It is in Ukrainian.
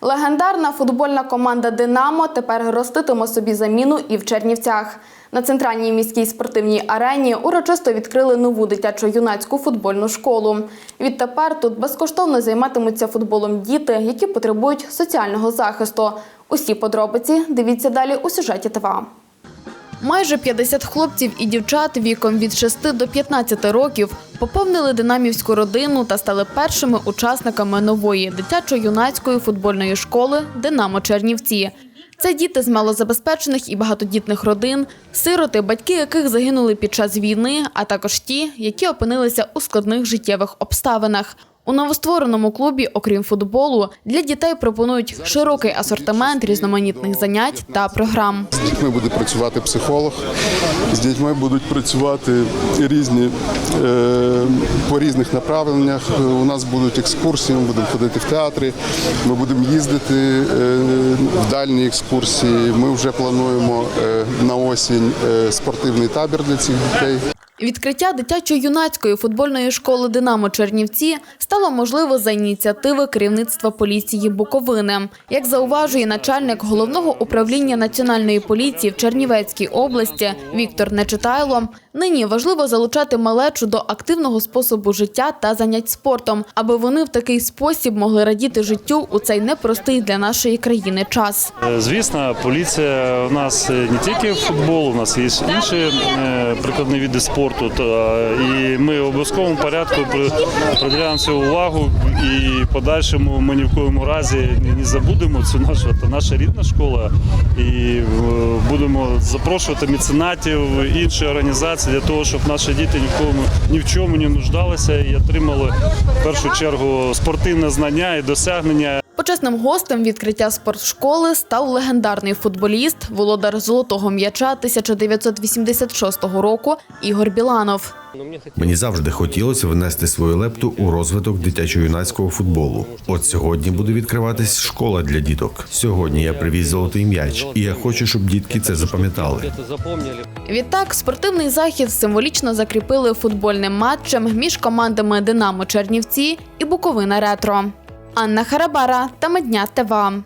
Легендарна футбольна команда Динамо тепер роститиме собі заміну і в Чернівцях. На центральній міській спортивній арені урочисто відкрили нову дитячо-юнацьку футбольну школу. Відтепер тут безкоштовно займатимуться футболом діти, які потребують соціального захисту. Усі подробиці дивіться далі у сюжеті ТВА. Майже 50 хлопців і дівчат віком від 6 до 15 років поповнили динамівську родину та стали першими учасниками нової дитячо-юнацької футбольної школи Динамо Чернівці. Це діти з малозабезпечених і багатодітних родин, сироти, батьки яких загинули під час війни, а також ті, які опинилися у складних життєвих обставинах. У новоствореному клубі, окрім футболу, для дітей пропонують широкий асортимент різноманітних занять та програм. З дітьми буде працювати психолог, з дітьми будуть працювати різні е, по різних направленнях. У нас будуть екскурсії, ми будемо ходити в театри, ми будемо їздити е, в дальні екскурсії. Ми вже плануємо е, на осінь спортивний табір для цих дітей. Відкриття дитячо-юнацької футбольної школи Динамо Чернівці стало можливо за ініціативи керівництва поліції Буковини. Як зауважує начальник головного управління національної поліції в Чернівецькій області Віктор Нечитайло, нині важливо залучати малечу до активного способу життя та занять спортом, аби вони в такий спосіб могли радіти життю у цей непростий для нашої країни час. Е, Звісно, поліція у нас не тільки футбол, у нас є інші е, прикладні види спорту. та- І ми в обов'язковому порядку приділяємо цю увагу і подальшому ми ні в коєму разі не- забудемо цю нашу це наша рідна школа. І е, будемо запрошувати меценатів, інші організації для того, щоб наші діти ні в кому ні в чому не нуждалися і отримали в першу чергу спортивне знання і досягнення. Почесним гостем відкриття спортшколи став легендарний футболіст, володар золотого м'яча 1986 року Ігор Біланов. Мені завжди хотілося внести свою лепту у розвиток дитячо-юнацького футболу. От сьогодні буде відкриватись школа для діток. Сьогодні я привіз золотий м'яч, і я хочу, щоб дітки це запам'ятали. Відтак, спортивний захід символічно закріпили футбольним матчем між командами Динамо Чернівці і Буковина Ретро. Анна Харабара та Медня ТВА.